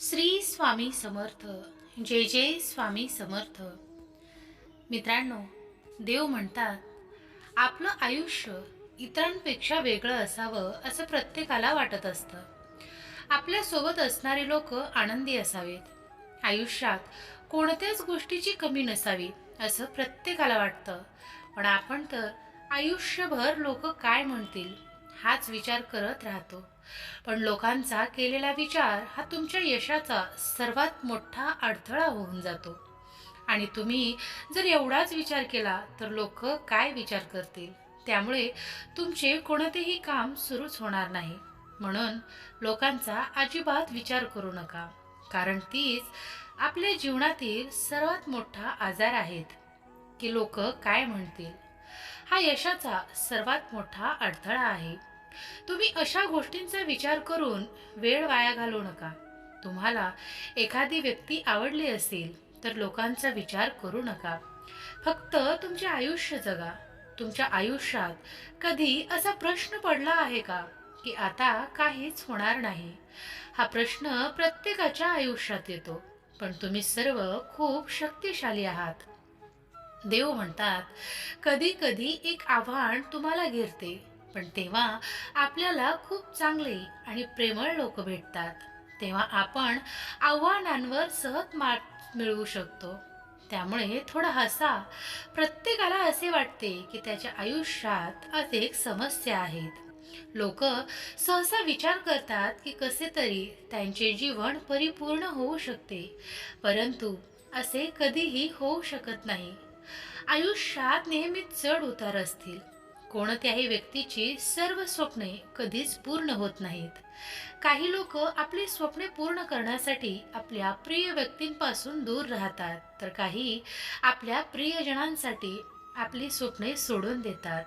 श्री स्वामी समर्थ. जे जे स्वामी समर्थ. मित्रांनो देव म्हणतात आपलं आयुष्य इतरांपेक्षा वेगळं असावं असं प्रत्येकाला वाटत असतं. आपल्यासोबत असणारे लोक आनंदी असावेत. आयुष्यात कोणत्याच गोष्टीची कमी नसावी असं प्रत्येकाला वाटतं. पण आपण तर आयुष्यभर लोक काय म्हणतील हाच विचार करत राहतो. पण लोकांचा केलेला विचार हा तुमच्या यशाचा सर्वात मोठा अडथळा होऊन जातो. आणि तुम्ही जर एवढाच विचार केला तर लोक काय विचार करतील? त्यामुळे तुमचे कोणतेही काम सुरूच होणार नाही. म्हणून लोकांचा अजिबात विचार करू नका. कारण तीच आपल्या जीवनातील सर्वात मोठा आजार आहेत की लोक काय म्हणतील? हा यशाचा सर्वात मोठा अडथळा आहे. तुम्ही अशा गोष्टींचा विचार करून वेळ वाया घालवू नका. तुम्हाला एखादी व्यक्ती आवडली असेल तर लोकांचा विचार करू नका. फक्त तुमचे आयुष्य जगा. तुमच्या आयुष्यात कधी असा प्रश्न पडला आहे का? की आता काहीच होणार नाही. हा प्रश्न प्रत्येकाच्या आयुष्यात येतो पण तुम्ही सर्व खूप शक्तिशाली आहात. देव म्हणतात कधी कधी एक आव्हान तुम्हाला घेरते. पण तेव्हा आपल्याला खूप चांगले आणि प्रेमळ लोक भेटतात. तेव्हा आपण आव्हानांवर सहज मात मिळवू शकतो. त्यामुळे थोडं हसा प्रत्येकाला असे वाटते की त्याच्या आयुष्यात अनेक समस्या आहेत. लोक सहसा विचार करतात की कसे तरी त्यांचे जीवन परिपूर्ण होऊ शकते. परंतु असे कधीही होऊ शकत नाही. आयुष्यात नेहमीच चढ उतार असतील. कोणत्याही व्यक्तीची सर्व स्वप्ने कधीच पूर्ण होत नाहीत. काही लोक आपली स्वप्ने पूर्ण करण्यासाठी आपल्या प्रिय व्यक्तींपासून दूर राहतात तर काही आपल्या प्रियजनांसाठी आपली स्वप्ने सोडून देतात.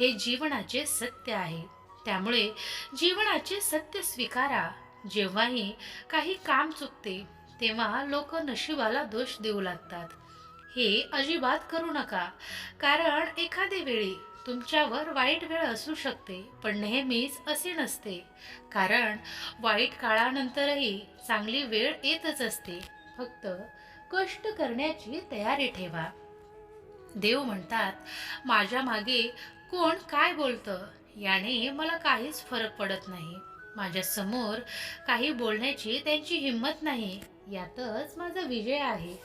हे जीवनाचे सत्य आहे. त्यामुळे जीवनाचे सत्य स्वीकारा. जेव्हाही काही काम चुकते तेव्हा लोक नशिबाला दोष देऊ लागतात. हे अजिबात करू नका. कारण एखादे वेळी तुमच्यावर वाईट वेळ असू शकते पण नेहमीच असे नसते. कारण वाईट काळानंतरही चांगली वेळ येतच असते. फक्त कष्ट करण्याची तयारी ठेवा. देव म्हणतात माझ्या मागे कोण काय बोलतं? याने मला काहीच फरक पडत नाही. माझ्यासमोर काही बोलण्याची त्यांची हिंमत नाही. यातच माझा विजय आहे.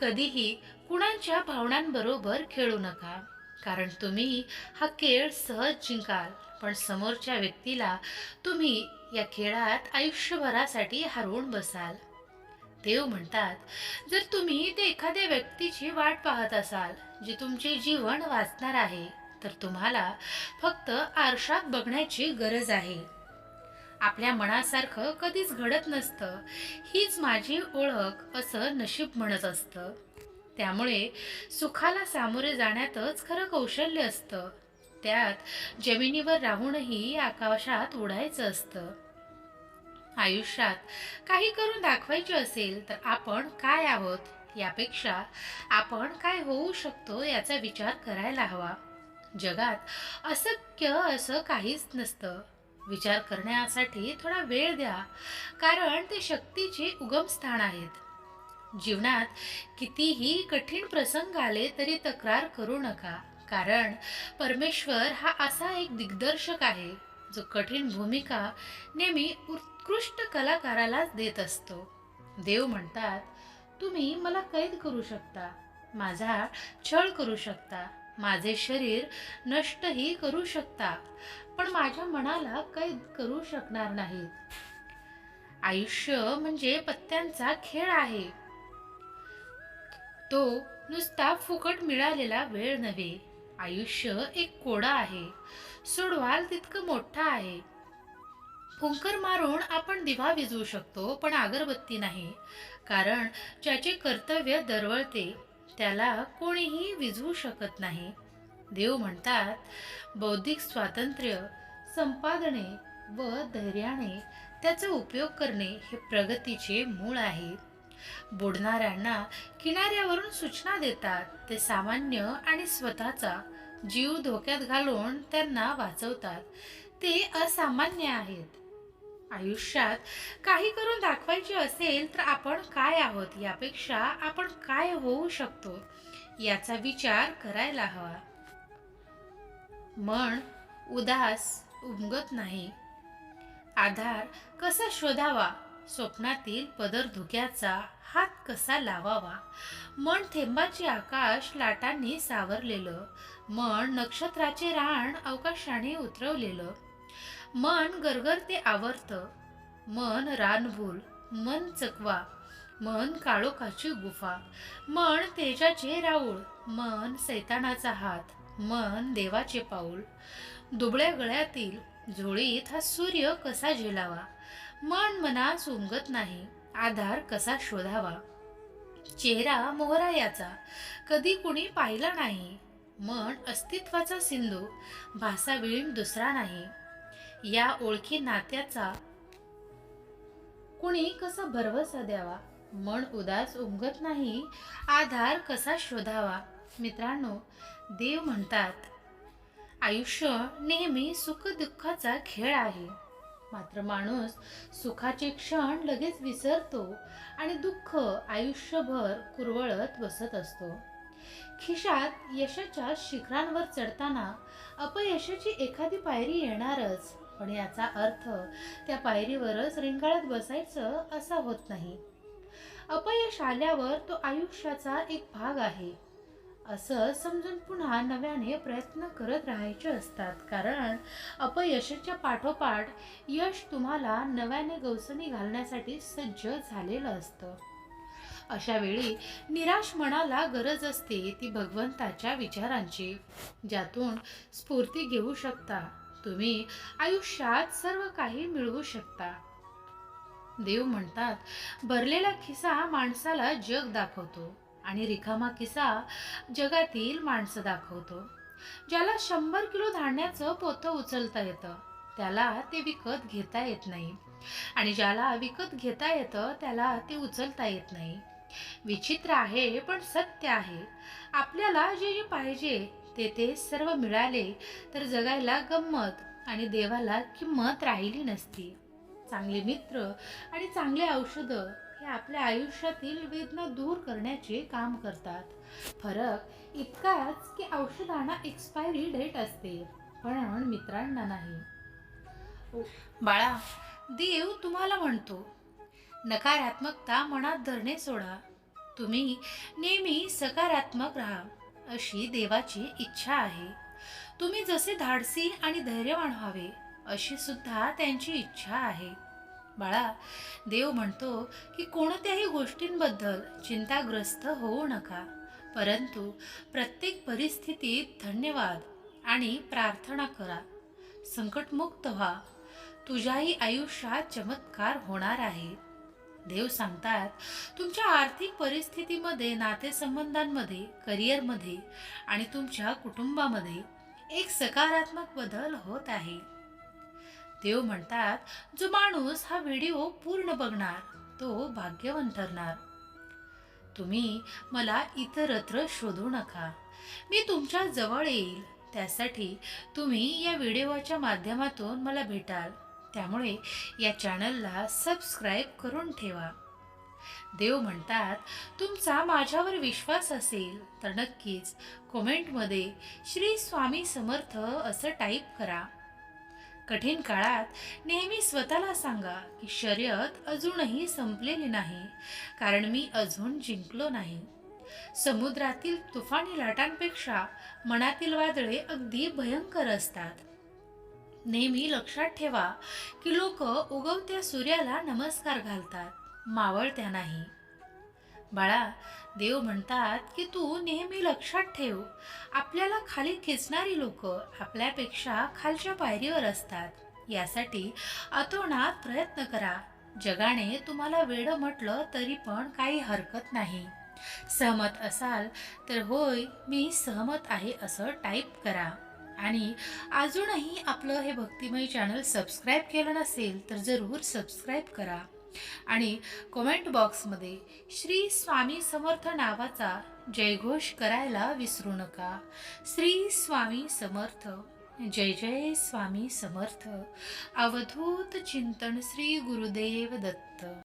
कधीही कुणाच्या भावनांबरोबर खेळू नका. कारण तुम्ही हा खेळ सहज जिंकाल पण समोरच्या व्यक्तीला तुम्ही या खेळात आयुष्यभरासाठी हरवून बसाल. देव म्हणतात जर तुम्ही ते एखाद्या व्यक्तीची वाट पाहत असाल जे तुमचे जीवन वाचणार आहे तर तुम्हाला फक्त आरशात बघण्याची गरज आहे. आपल्या मनासारखं कधीच घडत नसतं. हीच माझी ओळख असं नशीब म्हणत असतं. त्यामुळे सुखाला सामोरे जाण्यातच खरं कौशल्य असतं. त्यात जमिनीवर राहूनही आकाशात उडायचं असतं. आयुष्यात काही करून दाखवायचे असेल तर आपण काय आहोत? यापेक्षा आपण काय होऊ शकतो याचा विचार करायला हवा. जगात अशक्य असं काहीच नसतं. विचार करण्यासाठी थोडा वेळ द्या. कारण ते शक्तीचे उगमस्थान आहेत. जीवनात कितीही कठीण प्रसंग आले तरी तक्रार करू नका. कारण परमेश्वर हा असा एक दिग्दर्शक आहे जो कठीण भूमिका नेहमी उत्कृष्ट कलाकारालाच देत असतो. देव म्हणतात तुम्ही मला कैद करू शकता माझा छळ करू शकता माझे शरीर नष्टही करू शकता पण माझ्या मनाला कैद करू शकणार नाहीत. आयुष्य म्हणजे पत्त्यांचा खेळ आहे. तो नुसता फुकट मिळालेला वेळ नव्हे. आयुष्य एक कोडा आहे. सोडवाल तितकं मोठा आहे. फुंकर मारून आपण दिवा विजवू शकतो पण अगरबत्ती नाही. कारण ज्याचे कर्तव्य दरवळते त्याला कोणीही विझवू शकत नाही. देव म्हणतात बौद्धिक स्वातंत्र्य संपादने व धैर्याने त्याचा उपयोग करणे हे प्रगतीचे मूळ आहे. बुडणाऱ्यांना किनाऱ्यावरून सूचना देतात. ते सामान्य आणि स्वतःचा जीव धोक्यात घालून त्यांना वाचवतात. ते असामान्य आहेत. आयुष्यात काही करून दाखवायचे असेल तर आपण काय आहोत? यापेक्षा आपण काय होऊ शकतो? याचा विचार करायला हवा. मन उदास उमगत नाही. आधार कसा शोधावा? स्वप्नातील पदर धुक्याचा हात कसा लावावा? मन थेंबाचे आकाश लाटांनी सावरलेलं. मन नक्षत्राचे रान अवकाशाने उतरवलेलं. मन गरगरते आवर्त. मन रानभूल मन चकवा. मन काळोखाची गुफा. मन तेजाचे राऊळ. मन सैतानाचा हात. मन देवाचे पाऊल. दुबळ्या गळ्यातील झोळीत हा सूर्य कसा झेलावा? मन मनास उमगत नाही आधार कसा शोधावा? चेहरा मोहरा याचा कधी कुणी पाहिला नाही. मन अस्तित्वाचा सिंधू भासा विळीम दुसरा नाही. या ओळखी नात्याचा कुणी कसा भरवसा द्यावा? मन उदास उमगत नाही आधार कसा शोधावा? मित्रांनो देव म्हणतात आयुष्य नेहमी सुख दुःखाचा खेळ आहे. मात्र माणूस सुखाचे क्षण लगेच विसरतो आणि दुःख आयुष्यभर कुरवळत बसत असतो. खिशात यशाच्या शिखरांवर चढताना अपयशाची एखादी पायरी येणारच पण याचा अर्थ त्या पायरीवरच रिंगाळत बसायचं असा होत नाही. अपयश आल्यावर तो आयुष्याचा एक भाग आहे. असं समजून पुन्हा नव्याने प्रयत्न करत राहायचे असतात. कारण अपयशाच्या पाठोपाठ यश तुम्हाला नव्याने गवसणी घालण्यासाठी सज्ज झालेलं असतं. अशा वेळी निराश मनाला गरज असते ती भगवंताच्या विचारांची ज्यातून स्फूर्ती घेऊ शकता. तुम्ही आयुष्यात सर्व काही मिळवू शकता. देव म्हणतात भरलेला खिसा माणसाला जग दाखवतो. आणि रिकामा किसा जगातील माणसं दाखवतो. ज्याला शंभर किलो धान्याचं पोतं उचलता येतं त्याला ते विकत घेता येत नाही. आणि ज्याला विकत घेता येतं त्याला ते उचलता येत नाही. विचित्र आहे पण सत्य आहे. आपल्याला जे जे पाहिजे ते ते सर्व मिळाले तर जगायला गंमत आणि देवाला किंमत राहिली नसती. चांगले मित्र आणि चांगले औषधं हे आपल्या आयुष्यातील वेदना दूर करण्याचे काम करतात. फरक इतकाच की औषधांना एक्सपायरी डेट असते पण मित्रांना नाही. बाळा देव तुम्हाला म्हणतो नकारात्मकता मनात धरणे सोडा. तुम्ही नेहमी सकारात्मक राहा अशी देवाची इच्छा आहे. तुम्ही जसे धाडसी आणि धैर्यवान व्हावे अशी सुद्धा त्यांची इच्छा आहे. बाळा देव म्हणतो की कोणत्याही गोष्टींबद्दल चिंताग्रस्त होऊ नका. परंतु प्रत्येक परिस्थितीत धन्यवाद आणि प्रार्थना करा. संकटमुक्त व्हा. तुझ्याही आयुष्यात चमत्कार होणार आहे. देव सांगतात तुमच्या आर्थिक परिस्थितीमध्ये नातेसंबंधांमध्ये करिअरमध्ये आणि तुमच्या कुटुंबामध्ये एक सकारात्मक बदल होत आहे. देव म्हणतात जो माणूस हा व्हिडिओ पूर्ण बघणार तो भाग्यवान ठरणार. तुम्ही मला इतरत्र शोधू नका. मी तुमच्या जवळ येईल. त्यासाठी तुम्ही या व्हिडिओच्या माध्यमातून मला भेटाल. त्यामुळे या चॅनलला सबस्क्राईब करून ठेवा. देव म्हणतात तुमचा माझ्यावर विश्वास असेल तर नक्कीच कॉमेंटमध्ये श्री स्वामी समर्थ असं टाईप करा. कठीण काळात नेहमी स्वतःला सांगा की शर्यत अजूनही संपलेली नाही कारण मी अजून जिंकलो नाही. समुद्रातील तुफानी लाटांपेक्षा मनातील वादळे अगदी भयंकर असतात. नेहमी लक्षात ठेवा की लोक उगवत्या सूर्याला नमस्कार घालतात मावळत्या नाही. बाळा देव म्हणतात की तू नेहमी लक्षात ठेव. आपल्याला खाली खेचणारी लोक आपल्यापेक्षा खालच्या पायरीवर असतात. यासाठी अतोनात प्रयत्न करा. जगाने तुम्हाला वेळ म्हटलं तरी पण काही हरकत नाही. सहमत असाल तर होय मी सहमत आहे असं टाईप करा. आणि अजूनही आपलं हे भक्तिमय चॅनल सबस्क्राईब केलं नसेल तर जरूर सबस्क्राईब करा. आणि कमेंट बॉक्समध्ये श्री स्वामी समर्थ नावाचा जयघोष करायला विसरू नका. श्री स्वामी समर्थ जय जय स्वामी समर्थ. अवधूत चिंतन श्री गुरुदेव दत्त.